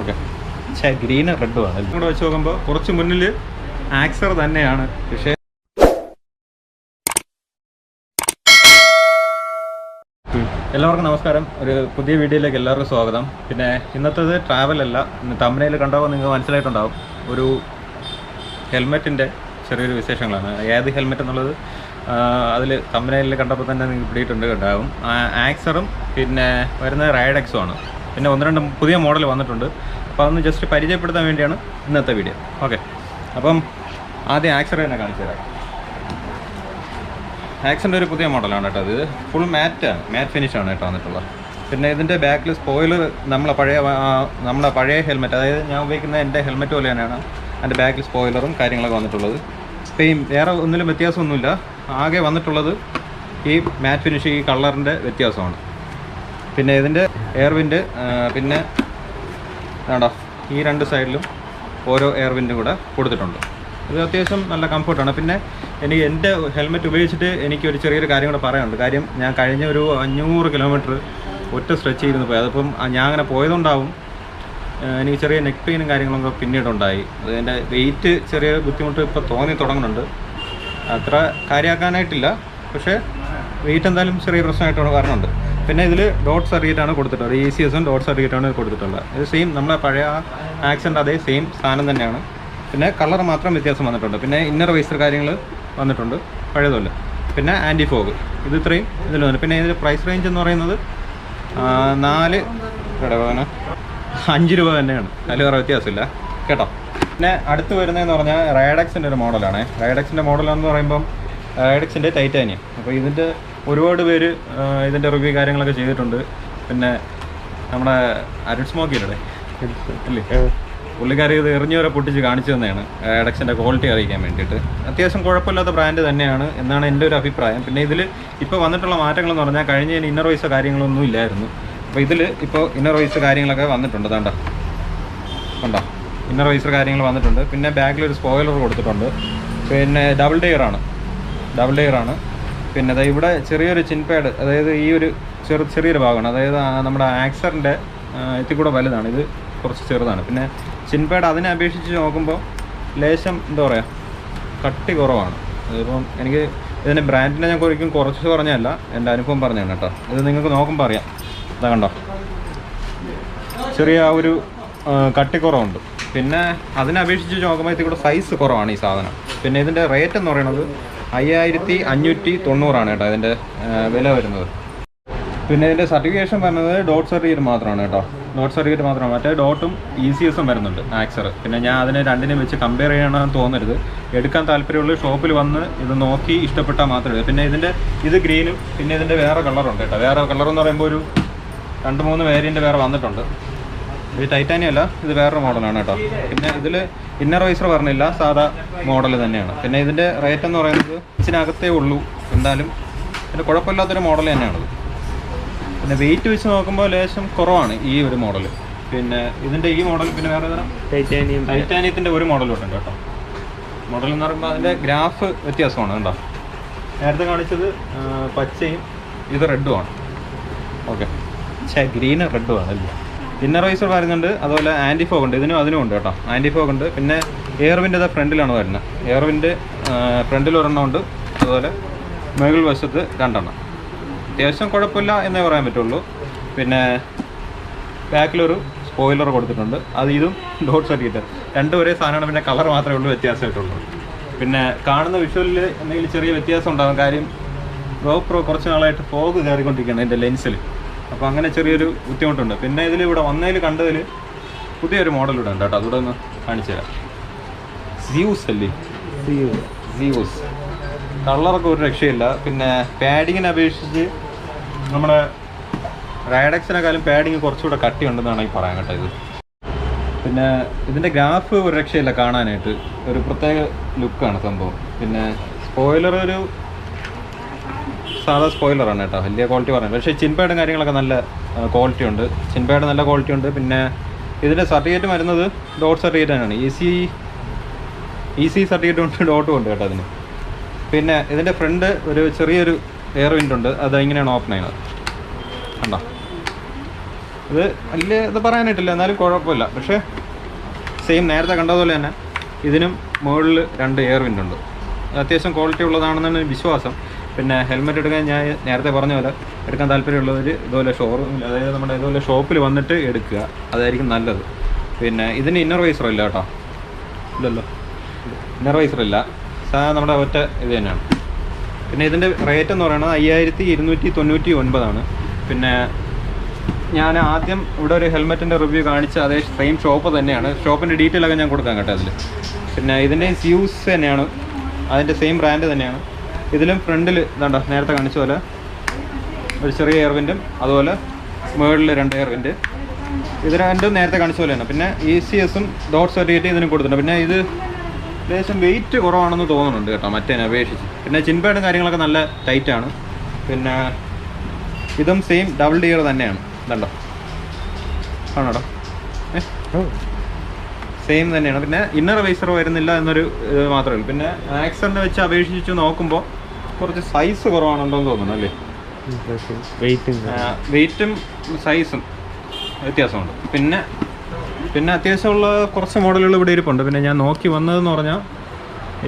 Okay. പക്ഷേ ഗ്രീനും റെഡുമാണ് കൂടെ വെച്ച് നോക്കുമ്പോൾ കുറച്ച് മുന്നിൽ ആക്സർ തന്നെയാണ്. പക്ഷേ എല്ലാവർക്കും നമസ്കാരം. ഒരു പുതിയ വീഡിയോയിലേക്ക് എല്ലാവർക്കും സ്വാഗതം. പിന്നെ ഇന്നത്തേത് ഇന്ന് തമ്മനയിൽ കണ്ടാൽ നിങ്ങൾക്ക് മനസ്സിലായിട്ടുണ്ടാവും. ഒരു ഹെൽമെറ്റിന്റെ ചെറിയൊരു വിശേഷങ്ങളാണ്. ഏത് ഹെൽമെറ്റ് എന്നുള്ളത് അതിൽ തമ്മനയിൽ കണ്ടപ്പോൾ തന്നെ നിങ്ങൾക്ക് പിടിയിട്ടുണ്ട് ഉണ്ടാവും ആക്സറും പിന്നെ വരുന്ന റൈഡക്സും ആണ്. പിന്നെ ഒന്ന് രണ്ട് പുതിയ മോഡൽ വന്നിട്ടുണ്ട്. അപ്പോൾ അതൊന്ന് ജസ്റ്റ് പരിചയപ്പെടുത്താൻ വേണ്ടിയാണ് ഇന്നത്തെ വീഡിയോ ഓക്കെ അപ്പം ആദ്യം ആക്സർ തന്നെ കാണിച്ചു തരാം. ആക്സിന്റെ ഒരു പുതിയ മോഡലാണ് കേട്ടോ ഇത് ഫുൾ മാറ്റാണ് മാറ്റ് ഫിനിഷാണ് കേട്ടോ വന്നിട്ടുള്ളത്. പിന്നെ ഇതിന്റെ ബാക്കിൽ സ്പോയിലർ നമ്മളെ പഴയ നമ്മുടെ പഴയ ഹെൽമെറ്റ് അതായത് ഞാൻ ഉപയോഗിക്കുന്ന എന്റെ ഹെൽമെറ്റ് പോലെ തന്നെയാണ് അതിന്റെ ബാക്കിൽ സ്പോയിലറും കാര്യങ്ങളൊക്കെ വന്നിട്ടുള്ളത്. സെയിം വേറെ ഒന്നിലും വ്യത്യാസമൊന്നുമില്ല. ആകെ വന്നിട്ടുള്ളത് ഈ മാറ്റ് ഫിനിഷ് ഈ കളറിന്റെ വ്യത്യാസമാണ്. പിന്നെ ഇതിന്റെ എയർവിൻഡ് പിന്നെ വേണ്ട ഈ രണ്ട് സൈഡിലും ഓരോ എയർ വിൻഡും കൂടെ കൊടുത്തിട്ടുണ്ട്. ഇത് അത്യാവശ്യം നല്ല കംഫർട്ടാണ് പിന്നെ എനിക്ക് എന്റെ ഹെൽമെറ്റ് ഉപയോഗിച്ചിട്ട് എനിക്ക് ഒരു ചെറിയൊരു കാര്യം കൂടെ പറയാനുണ്ട്. കാര്യം ഞാൻ കഴിഞ്ഞ ഒരു അഞ്ഞൂറ് കിലോമീറ്റർ ഒറ്റ സ്ട്രെച്ച് ചെയ്തിരുന്നു പോയി. അതിപ്പം ഞാൻ അങ്ങനെ പോയതുകൊണ്ടാവും എനിക്ക് ചെറിയ നെക്ക് പെയിനും കാര്യങ്ങളൊക്കെ പിന്നീടുണ്ടായി അത് എന്റെ വെയിറ്റ് ചെറിയ ബുദ്ധിമുട്ട് ഇപ്പോൾ തോന്നി തുടങ്ങുന്നുണ്ട്. അത്ര കാര്യമാക്കാനായിട്ടില്ല പക്ഷേ വെയിറ്റ് എന്തായാലും ചെറിയ പ്രശ്നമായിട്ട് കാരണമുണ്ട്. പിന്നെ ഇതിൽ ഡോട്ട് സർട്ടിഫിക്കറ്റാണ് കൊടുത്തിട്ടുള്ളത്. ഇ സി എസും ഡോട്ട് സർട്ടിഫിക്കറ്റാണ് കൊടുത്തിട്ടുള്ളത്. ഇത് സെയിം നമ്മുടെ പഴയ ആക്സിഡന്റ് അതേ സെയിം സാധനം തന്നെയാണ്. പിന്നെ കളർ മാത്രം വ്യത്യാസം വന്നിട്ടുണ്ട്. പിന്നെ ഇന്നർ വൈസർ കാര്യങ്ങൾ വന്നിട്ടുണ്ട്. പഴയതുപോലെ. പിന്നെ ആന്റി ഫോഗ് ഇത് ഇത്രയും ഇതിൽ വന്നു പിന്നെ ഇതിന്റെ പ്രൈസ് റേഞ്ച് എന്ന് പറയുന്നത് നാല് ഇടവേന അഞ്ച് രൂപ തന്നെയാണ്. അതിൽ വേറെ വ്യത്യാസമില്ല. കേട്ടോ. പിന്നെ അടുത്ത് വരുന്നതെന്ന് പറഞ്ഞാൽ റൈഡക്സിന്റെ ഒരു മോഡലാണ് റൈഡക്സിന്റെ മോഡലാണെന്ന് പറയുമ്പം റൈഡക്സിന്റെ ടൈറ്റാനിയം അപ്പോൾ ഇതിന്റെ ഒരുപാട് പേര് ഇതിന്റെ റിവ്യൂ കാര്യങ്ങളൊക്കെ ചെയ്തിട്ടുണ്ട്. പിന്നെ നമ്മുടെ അരുൺ സ്മോക്കിയില്ലേ അല്ലേ? പുള്ളിക്കാരി ഇത് എറിഞ്ഞു വരെ പൊട്ടിച്ച് കാണിച്ചു തന്നെയാണ്. എഡക്സിന്റെ ക്വാളിറ്റി അറിയിക്കാൻ വേണ്ടിയിട്ട്. അത്യാവശ്യം കുഴപ്പമില്ലാത്ത ബ്രാൻഡ് തന്നെയാണ് എന്നാണ് എന്റെ ഒരു അഭിപ്രായം. പിന്നെ ഇതിൽ ഇപ്പോൾ വന്നിട്ടുള്ള മാറ്റങ്ങൾ എന്ന് പറഞ്ഞാൽ കഴിഞ്ഞ ഇന്നർ വൈസോ കാര്യങ്ങളൊന്നും ഇല്ലായിരുന്നു. അപ്പോൾ ഇതിൽ ഇപ്പോൾ ഇന്നർ വൈസ് കാര്യങ്ങളൊക്കെ വന്നിട്ടുണ്ട്. താണ്ട കണ്ടോ? ഇന്നർ വൈസർ കാര്യങ്ങൾ വന്നിട്ടുണ്ട്. പിന്നെ ഒരു സ്പോയിലർ കൊടുത്തിട്ടുണ്ട്. പിന്നെ ഡബിൾ ഡെയർ ആണ്. ഡബിൾ ഡെയർ ആണ്. പിന്നെ അതായത് ഇവിടെ ചെറിയൊരു ചിൻപാഡ് അതായത് ഈ ഒരു ചെറു ചെറിയൊരു ഭാഗമാണ്. അതായത് നമ്മുടെ ആക്സറിന്റെ ഇത്തിൽ കൂടെ വലുതാണ്. ഇത് കുറച്ച് ചെറുതാണ്. പിന്നെ ചിൻപാഡ് അതിനെ അപേക്ഷിച്ച് നോക്കുമ്പോൾ ലേശം എന്താ പറയുക കട്ടി കുറവാണ്. അതിപ്പം എനിക്ക് ഇതിന്റെ ബ്രാൻഡിനെ ഞാൻ ഒരിക്കലും കുറച്ച് പറഞ്ഞതല്ല എന്റെ അനുഭവം പറഞ്ഞതാണ് കേട്ടോ. ഇത് നിങ്ങൾക്ക് നോക്കുമ്പോൾ അറിയാം. ഇതാ കണ്ടോ? ചെറിയ ഒരു കട്ടിക്കുറവുണ്ട് പിന്നെ അതിനെ അപേക്ഷിച്ച് നോക്കുമ്പോൾ ഇതിൽ കൂടെ സൈസ് കുറവാണ് ഈ സാധനം. പിന്നെ ഇതിന്റെ റേറ്റ് എന്ന് പറയുന്നത് അയ്യായിരത്തി അഞ്ഞൂറ്റി തൊണ്ണൂറാണ് കേട്ടോ ഇതിന്റെ വില വരുന്നത്. പിന്നെ ഇതിന്റെ സർട്ടിഫിക്കേഷൻ വരുന്നത് ഡോട്ട് സർട്ടിഫിക്കറ്റ് മാത്രമാണ് കേട്ടോ. ഡോട്ട് സർട്ടിഫിക്കറ്റ് മാത്രമാണ്. മറ്റേ ഡോട്ടും ഇ സി എസും വരുന്നുണ്ട് ആക്സർ പിന്നെ ഞാൻ അതിനെ രണ്ടിനെയും വെച്ച് കമ്പയർ ചെയ്യണമെന്ന് തോന്നരുത്. എടുക്കാൻ താല്പര്യമുള്ള ഷോപ്പിൽ വന്ന് ഇത് നോക്കി ഇഷ്ടപ്പെട്ടാൽ മാത്രമേ പിന്നെ ഇതിന്റെ ഇത് ഗ്രീനും പിന്നെ ഇതിന്റെ വേറെ കളറുണ്ട് കേട്ടോ. വേറെ കളർ എന്ന് പറയുമ്പോൾ ഒരു രണ്ട് മൂന്ന് വേരിയന്റ് വേറെ വന്നിട്ടുണ്ട്. ഇത് ടൈറ്റാനിയം അല്ല ഇത് വേറൊരു മോഡലാണ് കേട്ടോ. പിന്നെ ഇതിൽ ഇന്നർ വൈസർ പറഞ്ഞില്ല സാധാ മോഡൽ തന്നെയാണ്. പിന്നെ ഇതിന്റെ റേറ്റ് എന്ന് പറയുന്നത് ഇച്ചിനകത്തേ ഉള്ളൂ എന്തായാലും. പിന്നെ കുഴപ്പമില്ലാത്തൊരു മോഡൽ തന്നെയാണത് പിന്നെ വെയിറ്റ് വെച്ച് നോക്കുമ്പോൾ ലേശം കുറവാണ് ഈ ഒരു മോഡൽ പിന്നെ ഇതിന്റെ ഈ മോഡൽ പിന്നെ വേറെ തരം ടൈറ്റാനിയം ടൈറ്റാനിയത്തിന്റെ ഒരു മോഡലുണ്ട് കേട്ടോ. മോഡൽ എന്ന് പറയുമ്പോൾ അതിന്റെ ഗ്രാഫ് വ്യത്യാസമാണ് കേട്ടോ നേരത്തെ കാണിച്ചത് പച്ചയും ഇത് റെഡുമാണ് ഓക്കെ പക്ഷേ ഗ്രീന് റെഡുമാണ് അല്ലേ ഇന്നർ വൈസർ വരുന്നുണ്ട് അതുപോലെ ആന്റി ഫോഗ് ഉണ്ട്. ഇതിനും അതിനും ഉണ്ട് കേട്ടോ. ആന്റി ഫോഗ് ഉണ്ട്. പിന്നെ എയർവിന്റെ ഫ്രണ്ടിലാണ് വരുന്നത് എയർവിന്റെ ഫ്രണ്ടിൽ ഒരെണ്ണം ഉണ്ട്. അതുപോലെ മുകൾ വശത്ത് രണ്ടെണ്ണം. അത്യാവശ്യം കുഴപ്പമില്ല എന്നേ പറയാൻ പറ്റുള്ളൂ. പിന്നെ ബാക്കിലൊരു സ്പോയിലർ കൊടുത്തിട്ടുണ്ട്. അത് ഇതും ഡോട്ട് സർട്ടിഫിക്കറ്റ് രണ്ടും ഒരേ സാധനമാണ്. പിന്നെ കളർ മാത്രമേ ഉള്ളൂ വ്യത്യാസമായിട്ടുള്ളൂ. പിന്നെ കാണുന്ന വിഷ്വലിൽ എന്തെങ്കിലും ചെറിയ വ്യത്യാസം ഉണ്ടാകും കാര്യം ഗോപ്രോ കുറച്ച് നാളായിട്ട് ഫോഗ് കയറിക്കൊണ്ടിരിക്കുകയാണ് എന്റെ ലെൻസിൽ അപ്പോൾ അങ്ങനെ ചെറിയൊരു ബുദ്ധിമുട്ടുണ്ട്. പിന്നെ ഇതിൽ ഇവിടെ വന്നതിൽ കണ്ടതിൽ പുതിയൊരു മോഡൽ ഇവിടെ ഉണ്ട് കേട്ടോ. അതുകൂടെ ഒന്ന് കാണിച്ചു തരാം. സിയൂസ് അല്ലേ? സിയൂസ് കളറൊക്കെ ഒരു രക്ഷയില്ല. പിന്നെ പാഡിങ്ങിനെ അപേക്ഷിച്ച് നമ്മുടെ റൈഡക്സിനെക്കാളും പാഡിങ് കുറച്ചുകൂടെ കട്ടിയുണ്ടെന്നാണ് ഈ പറയാൻ കേട്ടോ ഇത്. പിന്നെ ഇതിന്റെ ഗ്രാഫ് ഒരു രക്ഷയില്ല കാണാനായിട്ട്. ഒരു പ്രത്യേക ലുക്കാണ് സംഭവം. പിന്നെ സ്പോയിലർ ഒരു സാധാ സ്പോയിലറാണ് കേട്ടോ. വലിയ ക്വാളിറ്റി പറയുന്നത് പക്ഷേ ചിൻപാഡും കാര്യങ്ങളൊക്കെ നല്ല ക്വാളിറ്റി ഉണ്ട്. ചിൻപേഡ് നല്ല ക്വാളിറ്റി ഉണ്ട്. പിന്നെ ഇതിന്റെ സർട്ടിഫിക്കറ്റ് വരുന്നത് ഡോട്ട് സർട്ടിഫിക്കറ്റ് തന്നെയാണ്. E C E C certificate ഉണ്ട് ഡോട്ടും ഉണ്ട് കേട്ടോ അതിന്. പിന്നെ ഇതിന്റെ ഫ്രണ്ട് ഒരു ചെറിയൊരു എയർ വിൻഡ് ഉണ്ട്. അത് ഇങ്ങനെയാണ് ഓപ്പൺ ചെയ്യുന്നത് കണ്ടോ? ഇത് വലിയ ഇത് പറയാനായിട്ടില്ല. എന്നാലും കുഴപ്പമില്ല. പക്ഷേ സെയിം നേരത്തെ കണ്ടതുപോലെ തന്നെ ഇതിനും മുകളിൽ രണ്ട് എയർ വിൻഡ് ഉണ്ട്. അത്യാവശ്യം ക്വാളിറ്റി ഉള്ളതാണെന്നാണ് വിശ്വാസം. പിന്നെ ഹെൽമെറ്റ് എടുക്കാൻ ഞാൻ നേരത്തെ പറഞ്ഞ പോലെ എടുക്കാൻ താല്പര്യമുള്ളവർ ഇതുപോലെ ഷോറൂമിൽ അതായത് നമ്മുടെ ഇതുപോലെ ഷോപ്പിൽ വന്നിട്ട് എടുക്കുക. അതായിരിക്കും നല്ലത്. പിന്നെ ഇതിന് ഇന്നർ വൈസർ ഇല്ല കേട്ടോ. ഇല്ലല്ലോ. ഇന്നർ വൈസർ ഇല്ല. സാധാരണ നമ്മുടെ ഒറ്റ ഇത് തന്നെയാണ്. പിന്നെ ഇതിന്റെ റേറ്റ് എന്ന് പറയുന്നത് അയ്യായിരത്തി ഇരുന്നൂറ്റി തൊണ്ണൂറ്റി ഒൻപതാണ് പിന്നെ ഞാൻ ആദ്യം ഇവിടെ ഒരു ഹെൽമെറ്റിന്റെ റിവ്യൂ കാണിച്ച അതേ സെയിം ഷോപ്പ് തന്നെയാണ്. ഷോപ്പിന്റെ ഡീറ്റെയിൽ ഒക്കെ ഞാൻ കൊടുക്കാൻ കേട്ടോ അതിൽ പിന്നെ ഇതിന്റെ സ്യൂസ് തന്നെയാണ്. അതിന്റെ സെയിം ബ്രാൻഡ് തന്നെയാണ്. ഇതിലും ഫ്രണ്ടിൽ ഇതാണ്ട നേരത്തെ കാണിച്ച പോലെ ഒരു ചെറിയ എയർവിന്റും അതുപോലെ മുകളിൽ രണ്ട് എയർവിന്റ് ഇത് രണ്ടും നേരത്തെ കാണിച്ച പോലെ തന്നെ പിന്നെ ഇ സി എസും ഡോട്ട് സർട്ടിഫിക്കറ്റ് ഇതിനും കൊടുത്തിട്ടുണ്ട്. പിന്നെ ഇത് ലേശം വെയിറ്റ് കുറവാണെന്ന് തോന്നുന്നുണ്ട് കേട്ടോ മറ്റേനെ അപേക്ഷിച്ച്. പിന്നെ ചിൻപാഡും കാര്യങ്ങളൊക്കെ നല്ല ടൈറ്റാണ് പിന്നെ ഇതും സെയിം ഡബിൾ ഡിയർ തന്നെയാണ്. ഇതുണ്ടോ? ആണോടോ? സെയിം തന്നെയാണ്. പിന്നെ ഇന്നർ വൈസർ വരുന്നില്ല എന്നൊരു ഇത് മാത്രമേ ഉള്ളൂ. പിന്നെ ആക്സറിനെ വെച്ച് അപേക്ഷിച്ച് നോക്കുമ്പോൾ കുറച്ച് സൈസ് കുറവാണുണ്ടെന്ന് തോന്നുന്നു അല്ലേ? വെയിറ്റ് വെയിറ്റും സൈസും വ്യത്യാസമുണ്ട്. പിന്നെ പിന്നെ അത്യാവശ്യമുള്ള കുറച്ച് മോഡലുകൾ ഇവിടെ ഇരിപ്പുണ്ട്. പിന്നെ ഞാൻ നോക്കി വന്നതെന്ന് പറഞ്ഞാൽ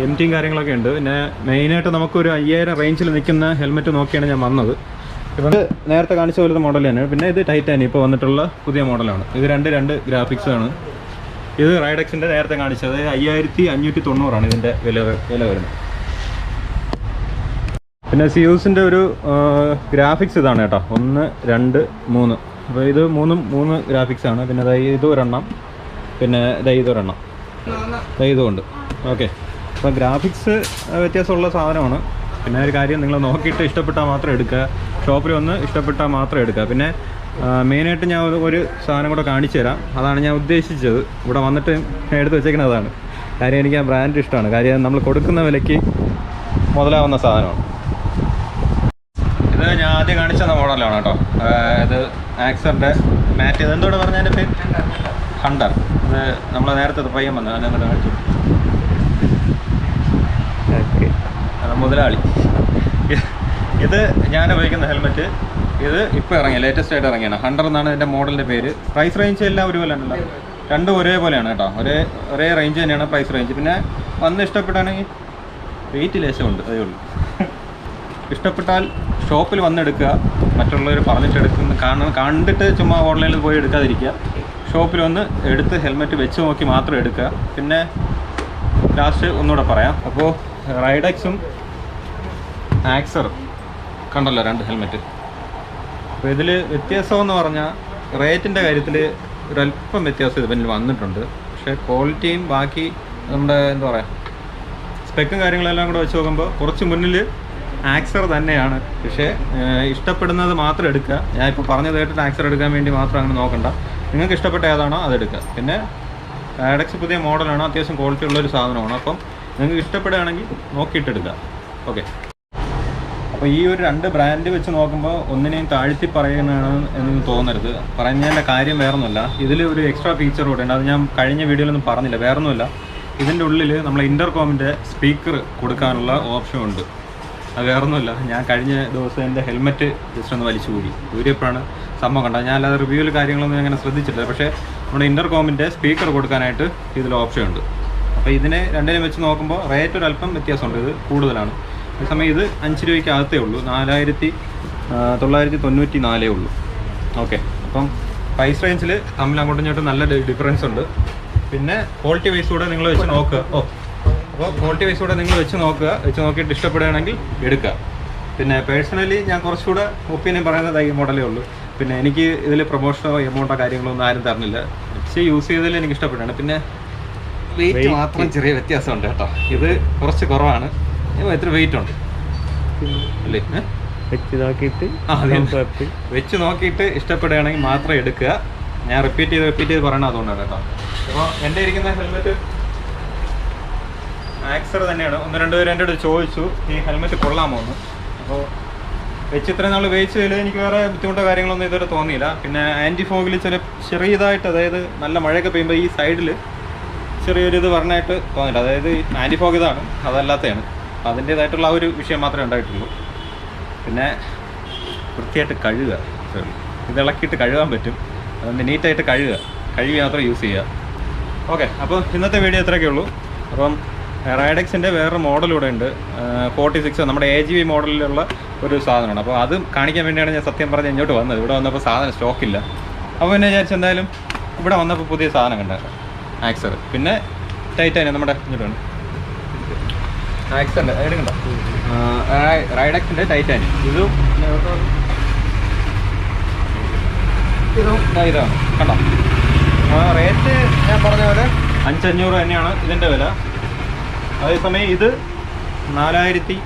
എം ടിയും കാര്യങ്ങളൊക്കെ ഉണ്ട്. പിന്നെ മെയിനായിട്ട് നമുക്കൊരു അയ്യായിരം റേഞ്ചിൽ നിൽക്കുന്ന ഹെൽമെറ്റ് നോക്കിയാണ് ഞാൻ വന്നത്. ഇപ്പം നേരത്തെ കാണിച്ച പോലത്തെ മോഡൽ തന്നെയാണ്. പിന്നെ ഇത് ടൈറ്റാനി ഇപ്പോൾ വന്നിട്ടുള്ള പുതിയ മോഡലാണ് ഇത് രണ്ട് രണ്ട് ഗ്രാഫിക്സാണ് ഇത് റൈഡക്സിന്റെ നേരത്തെ കാണിച്ചത് അയ്യായിരത്തി അഞ്ഞൂറ്റി തൊണ്ണൂറാണ് ഇതിന്റെ വില വില വരുന്നത്. പിന്നെ സിയൂസിന്റെ ഒരു ഗ്രാഫിക്സ് ഇതാണ് കേട്ടോ. ഒന്ന് രണ്ട് മൂന്ന്. അപ്പോൾ ഇത് മൂന്നും മൂന്ന് ഗ്രാഫിക്സ് ആണ്. പിന്നെ ഇത് ഒരെണ്ണം പിന്നെ ദാ ഇതൊരെണ്ണം. ദാ ഇതുമുണ്ട് ഓക്കെ. അപ്പോൾ ഗ്രാഫിക്സ് വ്യത്യാസമുള്ള സാധനമാണ്. പിന്നെ ഒരു കാര്യം നിങ്ങൾ നോക്കിയിട്ട് ഇഷ്ടപ്പെട്ടാൽ മാത്രം എടുക്കുക. ഷോപ്പിൽ വന്ന് ഇഷ്ടപ്പെട്ടാൽ മാത്രം എടുക്കുക. പിന്നെ മെയിനായിട്ട് ഞാൻ ഒരു- സാധനം കൂടെ കാണിച്ചു തരാം. അതാണ് ഞാൻ ഉദ്ദേശിച്ചത്. ഇവിടെ വന്നിട്ട് ഞാൻ എടുത്ത് വെച്ചേക്കുന്നത് അതാണ്. കാര്യം എനിക്ക് ആ ബ്രാൻഡ് ഇഷ്ടമാണ്. കാര്യം നമ്മൾ കൊടുക്കുന്ന വിലയ്ക്ക് മുതലാവുന്ന സാധനമാണ്. ഇത് ഞാൻ ആദ്യം കാണിച്ച മോഡലാണ് കേട്ടോ. ഇത് ആക്സറിന്റെ മാറ്റ്. ഇത് എന്തോടെ പറഞ്ഞതിന്റെ പേര്? ഹണ്ടർ. ഇത് നമ്മൾ നേരത്തെ പയ്യൻ വന്നു. അത് അങ്ങോട്ട് കാണിച്ചു. ഓക്കെ. അത് മുതലാളി. ഇത് ഞാൻ ഉപയോഗിക്കുന്ന ഹെൽമെറ്റ് ഇത് ഇപ്പോൾ ഇറങ്ങിയ ലേറ്റസ്റ്റ് ആയിട്ട് ഇറങ്ങിയാണ്. ഹണ്ടർ എന്നാണ് ഇതിന്റെ മോഡലിന്റെ പേര്. പ്രൈസ് റേഞ്ച് എല്ലാം ഒരുപോലെ ഉണ്ടല്ലോ രണ്ടും ഒരേപോലെയാണ് കേട്ടോ. ഒരേ ഒരേ റേഞ്ച് തന്നെയാണ് പ്രൈസ് റേഞ്ച് പിന്നെ വന്ന് ഇഷ്ടപ്പെട്ടാണെങ്കിൽ വെയിറ്റ് ലേശമുണ്ട് അതേ ഉള്ളൂ. ഇഷ്ടപ്പെട്ടാൽ ഷോപ്പിൽ വന്നെടുക്കുക മറ്റുള്ളവർ പറഞ്ഞിട്ട് എടുക്കുന്ന കാണുന്ന കണ്ടിട്ട് ചുമ്മാ ഓൺലൈനിൽ പോയി എടുക്കാതിരിക്കുക. ഷോപ്പിൽ വന്ന് എടുത്ത് ഹെൽമെറ്റ് വെച്ച് നോക്കി മാത്രം എടുക്കുക. പിന്നെ ലാസ്റ്റ് ഒന്നുകൂടെ പറയാം. അപ്പോൾ റൈഡക്സും ആക്സറും കണ്ടല്ലോ രണ്ട് ഹെൽമെറ്റ് അപ്പോൾ ഇതിൽ വ്യത്യാസം എന്ന് പറഞ്ഞാൽ റേറ്റിന്റെ കാര്യത്തിൽ ഒരല്പം വ്യത്യാസം ഇതിൽ വന്നിട്ടുണ്ട്. പക്ഷേ ക്വാളിറ്റിയും ബാക്കി നമ്മുടെ എന്താ പറയുക സ്പെക്കും കാര്യങ്ങളെല്ലാം കൂടെ വെച്ച് നോക്കുമ്പോൾ കുറച്ച് മുന്നിൽ ആക്സർ തന്നെയാണ്. പക്ഷേ ഇഷ്ടപ്പെടുന്നത് മാത്രം എടുക്കുക. ഞാൻ ഇപ്പോൾ പറഞ്ഞത് കേട്ടിട്ട് ആക്സർ എടുക്കാൻ വേണ്ടി മാത്രം അങ്ങനെ നോക്കണ്ട. നിങ്ങൾക്ക് ഇഷ്ടപ്പെട്ട ഏതാണോ അതെടുക്കുക പിന്നെ ആഡക്സ് പുതിയ മോഡലാണ് അത്യാവശ്യം ക്വാളിറ്റി ഉള്ളൊരു സാധനമാണ്. അപ്പം നിങ്ങൾക്ക് ഇഷ്ടപ്പെടുകയാണെങ്കിൽ നോക്കിയിട്ടെടുക്കുക ഓക്കെ. അപ്പോൾ ഈ ഒരു രണ്ട് ബ്രാൻഡ് വെച്ച് നോക്കുമ്പോൾ ഒന്നിനെയും താഴ്ത്തി പറയുന്നതാണ് എന്ന് തോന്നരുത്. പറഞ്ഞതിന്റെ കാര്യം വേറൊന്നുമല്ല. ഇതിൽ ഒരു എക്സ്ട്രാ ഫീച്ചർ കൂടെ ഉണ്ട്. അത് ഞാൻ കഴിഞ്ഞ വീഡിയോയിലൊന്നും പറഞ്ഞില്ല. വേറൊന്നുമില്ല. ഇതിന്റെ ഉള്ളിൽ നമ്മൾ ഇന്റർകോമിന്റെ സ്പീക്കർ കൊടുക്കാനുള്ള ഓപ്ഷൻ ഉണ്ട്. അത് വേറൊന്നുമില്ല. ഞാൻ കഴിഞ്ഞ ദിവസം എന്റെ ഹെൽമെറ്റ് ജസ്റ്റ് ഒന്ന് വലിച്ചു കൂടി. ഊരിയപ്പോഴാണ് സംഭവം കണ്ടത്. ഞാൻ അല്ലാതെ റിവ്യൂവിൽ കാര്യങ്ങളൊന്നും അങ്ങനെ ശ്രദ്ധിച്ചില്ല പക്ഷേ നമ്മുടെ ഇന്റർകോമിന്റെ സ്പീക്കർ കൊടുക്കാനായിട്ട് ഇതിൽ ഓപ്ഷൻ ഉണ്ട്. അപ്പോൾ ഇതിനെ രണ്ടിനെയും വെച്ച് നോക്കുമ്പോൾ റേറ്റ് ഒരു അല്പം വ്യത്യാസമുണ്ട്. ഇത് കൂടുതലാണ്. അതേസമയം ഇത് അഞ്ച് രൂപയ്ക്ക് അകത്തേ ഉള്ളൂ. നാലായിരത്തി തൊള്ളായിരത്തി തൊണ്ണൂറ്റി നാലേ ഉള്ളൂ. ഓക്കെ. അപ്പം പ്രൈസ് റേഞ്ചിൽ തമ്മിൽ അങ്ങോട്ടും ഇങ്ങോട്ടും നല്ല ഡിഫറൻസ് ഉണ്ട്. പിന്നെ ക്വാളിറ്റി വൈസ് കൂടെ നിങ്ങൾ വെച്ച് നോക്കുക ഓ അപ്പോൾ ക്വാളിറ്റി വൈസ് കൂടെ നിങ്ങൾ വെച്ച് നോക്കുക. വെച്ച് നോക്കിയിട്ട് ഇഷ്ടപ്പെടുകയാണെങ്കിൽ എടുക്കുക. പിന്നെ പേഴ്സണലി ഞാൻ കുറച്ചുകൂടെ ഒപ്പീനിയൻ പറയുന്നത് ഈ മോഡലേ ഉള്ളൂ. പിന്നെ എനിക്ക് ഇതിൽ പ്രൊമോഷനോ എമൗണ്ടോ കാര്യങ്ങളോ ഒന്നും ആരും തരുന്നില്ല പക്ഷേ യൂസ് ചെയ്തതിൽ എനിക്ക് ഇഷ്ടപ്പെട്ടാണ് പിന്നെ വെയിറ്റ്. മാത്രം ചെറിയ വ്യത്യാസമുണ്ട് കേട്ടോ. ഇത് കുറച്ച് കുറവാണ്. എത്ര വെയിറ്റ് ഉണ്ട്? അല്ലേ? വെച്ച് നോക്കിയിട്ട്. വെച്ച് നോക്കിയിട്ട് ഇഷ്ടപ്പെടുകയാണെങ്കിൽ മാത്രം എടുക്കുക. ഞാൻ റിപ്പീറ്റ് ചെയ്ത് റിപ്പീറ്റ് ചെയ്ത് പറയണം അതുകൊണ്ടാണ് കേട്ടോ. അപ്പോൾ എന്റെ ഇരിക്കുന്ന ഹെൽമെറ്റ് ആക്സർ തന്നെയാണ്. ഒന്ന് രണ്ട് പേര് എന്റെ അടുത്ത് ചോദിച്ചു ഈ ഹെൽമെറ്റ് കൊള്ളാമോ എന്ന്? അപ്പോൾ വെച്ച് ഇത്രയും നാൾ ഉപയോഗിച്ചതിൽ എനിക്ക് വേറെ ബുദ്ധിമുട്ടോ കാര്യങ്ങളൊന്നും ഇതുവരെ തോന്നിയില്ല. പിന്നെ ആന്റി ഫോഗിൽ ചില ചെറിയതായിട്ട് അതായത് നല്ല മഴയൊക്കെ പെയ്യുമ്പോൾ ഈ സൈഡിൽ ചെറിയൊരു ഇത് പറഞ്ഞായിട്ട് തോന്നില്ല അതായത് ആന്റി ഫോഗ് ഇതാണ് അതല്ലാത്തതാണ് അതിന്റേതായിട്ടുള്ള ആ ഒരു വിഷയം മാത്രമേ ഉണ്ടായിട്ടുള്ളൂ. പിന്നെ വൃത്തിയായിട്ട് കഴുകുക അത്രേ. ഇത് ഇളക്കിയിട്ട് കഴുകാൻ പറ്റും. അതുകൊണ്ട് നീറ്റായിട്ട് കഴുകുക. കഴുകി മാത്രം യൂസ് ചെയ്യുക. ഓക്കെ അപ്പോൾ ഇന്നത്തെ വീഡിയോ ഇത്രയൊക്കെ ഉള്ളൂ. അപ്പം റൈഡക്സിന്റെ വേറൊരു മോഡൽ ഇവിടെ ഉണ്ട്. ഫോർട്ടി സിക്സ് നമ്മുടെ എ ജി വി മോഡലിലുള്ള ഒരു സാധനമാണ്. അപ്പോൾ അത് കാണിക്കാൻ വേണ്ടിയാണ് ഞാൻ സത്യം പറഞ്ഞ് ഇങ്ങോട്ട് വന്നത്. ഇവിടെ വന്നപ്പോൾ സാധനം സ്റ്റോക്കില്ല അപ്പോൾ പിന്നെ വിചാരിച്ചു എന്തായാലും ഇവിടെ വന്നപ്പോൾ പുതിയ സാധനം കണ്ടായിരുന്നു ആക്സർ പിന്നെ ടൈറ്റാനിയം നമ്മുടെ ഇങ്ങോട്ട് റൈഡക്സിന്റെ ടൈറ്റാനിയം ഇതും ഇതാണ്. കണ്ടോ? റേറ്റ് ഞാൻ പറഞ്ഞ പോലെ അഞ്ചഞ്ഞൂറ് തന്നെയാണ് ഇതിന്റെ വില. അതേസമയം ഇത് നാലായിരത്തി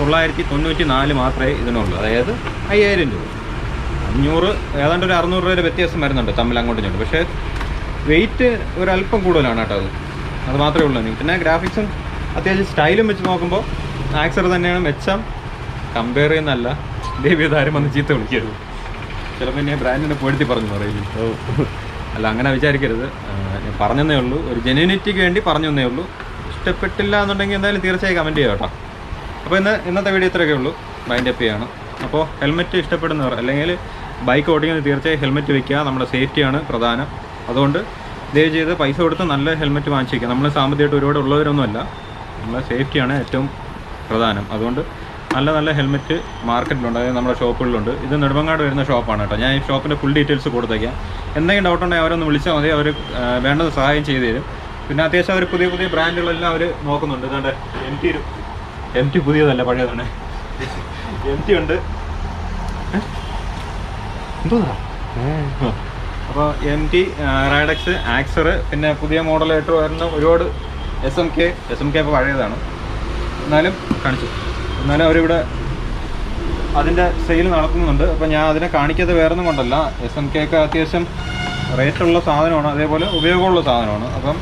തൊള്ളായിരത്തി തൊണ്ണൂറ്റി നാല് മാത്രമേ ഇതിനുള്ളൂ. അതായത് അയ്യായിരം രൂപ. അഞ്ഞൂറ് ഏതാണ്ട് ഒരു അറുന്നൂറ് രൂപയുടെ വ്യത്യാസം വരുന്നുണ്ട് തമ്മിൽ അങ്ങോട്ടും ഇങ്ങോട്ടും. പക്ഷേ വെയിറ്റ് ഒരല്പം കൂടുതലാണ് കേട്ടോ അത്. അത് മാത്രമേ ഉള്ളൂ. പിന്നെ ഗ്രാഫിക്സും അത്യാവശ്യം സ്റ്റൈലും വെച്ച് നോക്കുമ്പോൾ ആക്സർ തന്നെയാണ് മെച്ചം. കമ്പയർ ചെയ്യുന്നല്ല ദേവിയതാരും വന്ന് ചീത്ത വിളിക്കരുത്. ചിലപ്പോൾ എന്നെ ബ്രാൻഡിനെ പേടുത്തി പറഞ്ഞു പറയില്ല ഓ അല്ല അങ്ങനെ വിചാരിക്കരുത്. ഞാൻ പറഞ്ഞതേ ഉള്ളൂ. ഒരു ജെന്യൂനിറ്റിക്ക് വേണ്ടി പറഞ്ഞു തന്നേ ഉള്ളൂ. ഇഷ്ടപ്പെട്ടില്ല എന്നുണ്ടെങ്കിൽ എന്തായാലും തീർച്ചയായും കമന്റ് ചെയ്യാം കേട്ടോ. അപ്പോൾ ഇന്ന് ഇന്നത്തെ വീഡിയോ ഇത്രയൊക്കെ ഉള്ളൂ. മൈൻഡ് അപ്പ് ചെയ്യാണ്. അപ്പോൾ ഹെൽമെറ്റ് ഇഷ്ടപ്പെടുന്നവർ അല്ലെങ്കിൽ ബൈക്ക് ഓടിക്കുന്നത് തീർച്ചയായും ഹെൽമെറ്റ് വെക്കുക. നമ്മുടെ സേഫ്റ്റിയാണ് പ്രധാനം. അതുകൊണ്ട് ദയവ് ചെയ്ത് പൈസ കൊടുത്ത് നല്ല ഹെൽമെറ്റ് വാങ്ങിച്ചിരിക്കുക നമ്മൾ സാമ്പത്തികമായിട്ട് ഒരുപാട് ഉള്ളവരൊന്നുമല്ല. നമ്മളെ സേഫ്റ്റിയാണ് ഏറ്റവും പ്രധാനം. അതുകൊണ്ട് നല്ല നല്ല ഹെൽമെറ്റ് മാർക്കറ്റിലുണ്ട് അതായത് നമ്മുടെ ഷോപ്പുകളിലുണ്ട്. ഇത് നെടുമങ്ങാട് വരുന്ന ഷോപ്പാണ് കേട്ടോ. ഞാൻ ഈ ഷോപ്പിന്റെ ഫുൾ ഡീറ്റെയിൽസ് കൊടുത്തേക്കാം. എന്തെങ്കിലും ഡൗട്ട് ഉണ്ടെങ്കിൽ അവരൊന്ന് വിളിച്ചാൽ മതി. അവർ വേണ്ടത് സഹായം ചെയ്തു തരും. പിന്നെ അത്യാവശ്യം അവർ പുതിയ പുതിയ ബ്രാൻഡുകളെല്ലാം അവർ നോക്കുന്നുണ്ട്. ഇതാണ്ട് എം ടി ഒരു എം ടി പുതിയതല്ല പഴയതാണ്? എം ടി ഉണ്ട്. എന്തോന്നാ? അപ്പോൾ എം ടി റൈഡക്സ് ആക്സർ പിന്നെ പുതിയ മോഡലായിട്ട് വരുന്ന ഒരുപാട് S M K S M K ഇപ്പോൾ പഴയതാണ്. എന്നാലും കാണിച്ചു. എന്നാലും അവരിവിടെ അതിന്റെ സെയിൽ നടത്തുന്നുണ്ട്. അപ്പോൾ ഞാൻ അതിനെ കാണിക്കാതെ വേറൊന്നും കൊണ്ടല്ല. എസ് എം കെ ഒക്കെ അത്യാവശ്യം റേറ്റുള്ള സാധനമാണ്. അതേപോലെ ഉപയോഗമുള്ള സാധനമാണ്. അപ്പം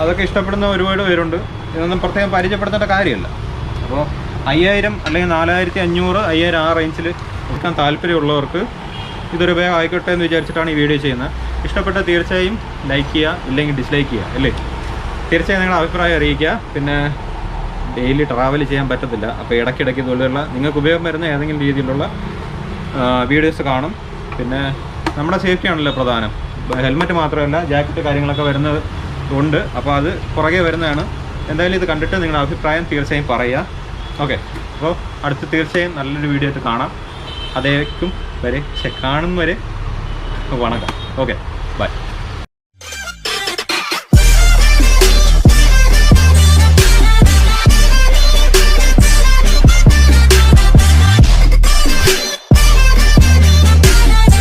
അതൊക്കെ ഇഷ്ടപ്പെടുന്ന ഒരുപാട് പേരുണ്ട്. ഇതൊന്നും പ്രത്യേകം പരിചയപ്പെടുത്തേണ്ട കാര്യമല്ല. അപ്പോൾ അയ്യായിരം അല്ലെങ്കിൽ നാലായിരത്തി അഞ്ഞൂറ് അയ്യായിരം ആ റേഞ്ചിൽ എടുക്കാൻ താല്പര്യമുള്ളവർക്ക് ഇതൊരു ഉപയോഗം ആയിക്കോട്ടെ എന്ന് വിചാരിച്ചിട്ടാണ് ഈ വീഡിയോ ചെയ്യുന്നത്. ഇഷ്ടപ്പെട്ട തീർച്ചയായും ലൈക്ക് ചെയ്യുക ഇല്ലെങ്കിൽ ഡിസ്ലൈക്ക് ചെയ്യുക അല്ലേ? തീർച്ചയായും നിങ്ങളുടെ അഭിപ്രായം അറിയിക്കുക. പിന്നെ ഡെയിലി ട്രാവൽ ചെയ്യാൻ പറ്റത്തില്ല. അപ്പോൾ ഇടയ്ക്കിടയ്ക്ക് ഇതുപോലെയുള്ള നിങ്ങൾക്ക് ഉപയോഗം വരുന്ന ഏതെങ്കിലും രീതിയിലുള്ള വീഡിയോസ് കാണും. പിന്നെ നമ്മുടെ സേഫ്റ്റി ആണല്ലോ പ്രധാനം. ഹെൽമെറ്റ് മാത്രമല്ല ജാക്കറ്റ് കാര്യങ്ങളൊക്കെ വരുന്നത് ഉണ്ട്. അപ്പോൾ അത് പുറകെ വരുന്നതാണ്. എന്തായാലും ഇത് കണ്ടിട്ട് നിങ്ങളുടെ അഭിപ്രായം തീർച്ചയായും പറയുക. ഓക്കെ അപ്പോൾ അടുത്ത് തീർച്ചയായും നല്ലൊരു വീഡിയോ ആയിട്ട് കാണാം. അതേക്കും വരെ കാണും വരെ. വണക്കം. ഓക്കെ